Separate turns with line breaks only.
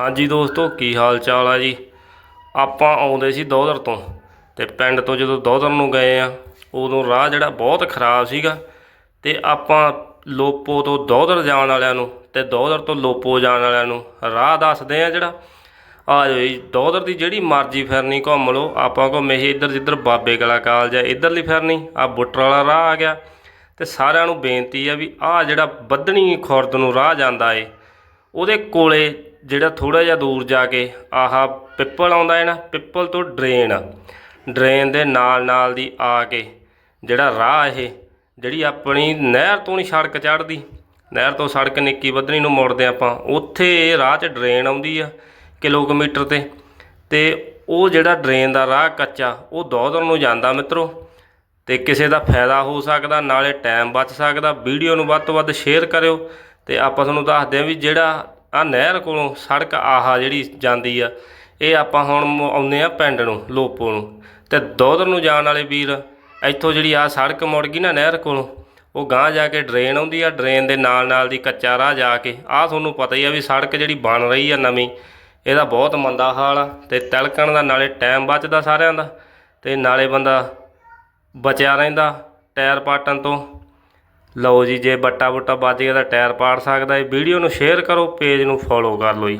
ਹਾਂਜੀ ਦੋਸਤੋ, ਕੀ ਹਾਲ ਚਾਲ ਆ ਜੀ? ਆਪਾਂ ਆਉਂਦੇ ਸੀ ਦੋਦਰ ਤੋਂ ਤੇ ਪਿੰਡ ਤੋਂ ਜਦੋਂ ਦੋਦਰ ਨੂੰ ਗਏ ਆ, ਉਦੋਂ ਰਾਹ ਜਿਹੜਾ ਬਹੁਤ ਖਰਾਬ ਸੀਗਾ ਤੇ ਆਪਾਂ ਲੋਪੋ ਤੋਂ ਦੋਦਰ ਜਾਣ ਵਾਲਿਆਂ ਨੂੰ ਤੇ ਦੋਦਰ ਤੋਂ ਲੋਪੋ ਜਾਣ ਵਾਲਿਆਂ ਨੂੰ ਰਾਹ ਦੱਸਦੇ ਆ ਜਿਹੜਾ। ਆ ਜਾਓ ਜੀ ਦੋਦਰ ਦੀ ਜਿਹੜੀ ਮਰਜ਼ੀ ਫਿਰਨੀ ਘੁੰਮ ਲਓ, ਆਪਾਂ ਘੁੰਮੇ ਸੀ ਇੱਧਰ ਜਿੱਧਰ ਬਾਬੇ ਕਲਾ ਕਾਲਜ ਆ, ਇੱਧਰਲੀ ਫਿਰਨੀ, ਆ ਬੁੱਟਰ ਵਾਲਾ ਰਾਹ ਆ ਗਿਆ। ਤੇ ਸਾਰਿਆਂ ਨੂੰ ਬੇਨਤੀ ਆ ਵੀ ਆ ਜਿਹੜਾ ਬੱਦਣੀ ਖੁਰਦ ਨੂੰ ਰਾਹ ਜਾਂਦਾ ਏ, ਉਹਦੇ ਕੋਲੇ ਜਿਹੜਾ ਥੋੜਾ ਜਿਹਾ ਦੂਰ ਜਾ ਕੇ ਆਹਾ ਪਿੱਪਲ ਆਉਂਦਾ ਹੈ ਨਾ, ਪਿੱਪਲ ਤੋਂ ਡਰੇਨ ਡਰੇਨ ਦੇ ਨਾਲ ਨਾਲ ਦੀ ਆ ਕੇ ਜਿਹੜਾ ਰਾਹ ਇਹ, ਜਿਹੜੀ ਆਪਣੀ ਨਹਿਰ ਤੋਂ ਨਹੀਂ ਸੜਕ ਚੜ੍ਹਦੀ, ਨਹਿਰ ਤੋਂ ਸੜਕ ਨਿੱਕੀ ਬੱਦਣੀ ਨੂੰ ਮੁੜਦੇ ਆਪਾਂ, ਉੱਥੇ ਇਹ ਰਾਹ 'ਚ ਡਰੇਨ ਆਉਂਦੀ ਆ ਕਿਲੋਮੀਟਰ ਤੇ। ਤੇ ਉਹ ਜਿਹੜਾ ਡਰੇਨ ਦਾ ਰਾਹ ਕੱਚਾ, ਉਹ ਦੋਦਰ ਨੂੰ ਜਾਂਦਾ ਮਿੱਤਰੋ। ਤੇ ਕਿਸੇ ਦਾ ਫਾਇਦਾ ਹੋ ਸਕਦਾ, ਨਾਲੇ ਟਾਈਮ ਬਚ ਸਕਦਾ। ਵੀਡੀਓ ਨੂੰ ਵੱਧ ਤੋਂ ਵੱਧ ਸ਼ੇਅਰ ਕਰਿਓ। ਤੇ ਆਪਾਂ ਤੁਹਾਨੂੰ ਦੱਸਦੇ ਆ ਵੀ ਜਿਹੜਾ ਆ ਨਹਿਰ ਕੋਲੋਂ ਸੜਕ ਆਹਾ ਜਿਹੜੀ ਜਾਂਦੀ ਆ, ਇਹ ਆਪਾਂ ਹੁਣ ਆਉਂਦੇ ਆ ਪਿੰਡ ਨੂੰ, ਲੋਪੋ ਨੂੰ। ਤੇ ਦੋਦਰ ਨੂੰ ਜਾਣ ਵਾਲੇ ਵੀਰ, ਇੱਥੋਂ ਜਿਹੜੀ ਆ ਸੜਕ ਮੁੜ ਗਈ ਨਾ ਨਹਿਰ ਕੋਲੋਂ, ਉਹ ਗਾਂਹ ਜਾ ਕੇ ਡਰੇਨ ਆਉਂਦੀ ਆ, ਡਰੇਨ ਦੇ ਨਾਲ ਨਾਲ ਦੀ ਕੱਚਾ ਰਾਹ ਜਾ ਕੇ। ਆ ਤੁਹਾਨੂੰ ਪਤਾ ਹੀ ਆ ਵੀ ਸੜਕ ਜਿਹੜੀ ਬਣ ਰਹੀ ਆ ਨਵੀਂ, ਇਹਦਾ ਬਹੁਤ ਮੰਦਾ ਹਾਲ ਆ। ਤੇ ਤਿਲਕਣ ਦਾ ਨਾਲੇ ਟਾਈਮ ਬਚਦਾ ਸਾਰਿਆਂ ਦਾ, ਤੇ ਨਾਲੇ ਬੰਦਾ ਬਚਿਆ ਰਹਿੰਦਾ ਟਾਇਰ ਪਾਟਣ ਤੋਂ। ਲਓ ਜੀ, ਜੇ ਬੱਟਾ ਬੁੱਟਾ ਵੱਜ ਗਿਆ ਤਾਂ ਟਾਇਰ ਪਾੜ ਸਕਦਾ ਹੈ। ਵੀਡੀਓ ਨੂੰ ਸ਼ੇਅਰ ਕਰੋ ਪੇਜ ਨੂੰ ਫੋਲੋ ਕਰ ਲਓ ਜੀ।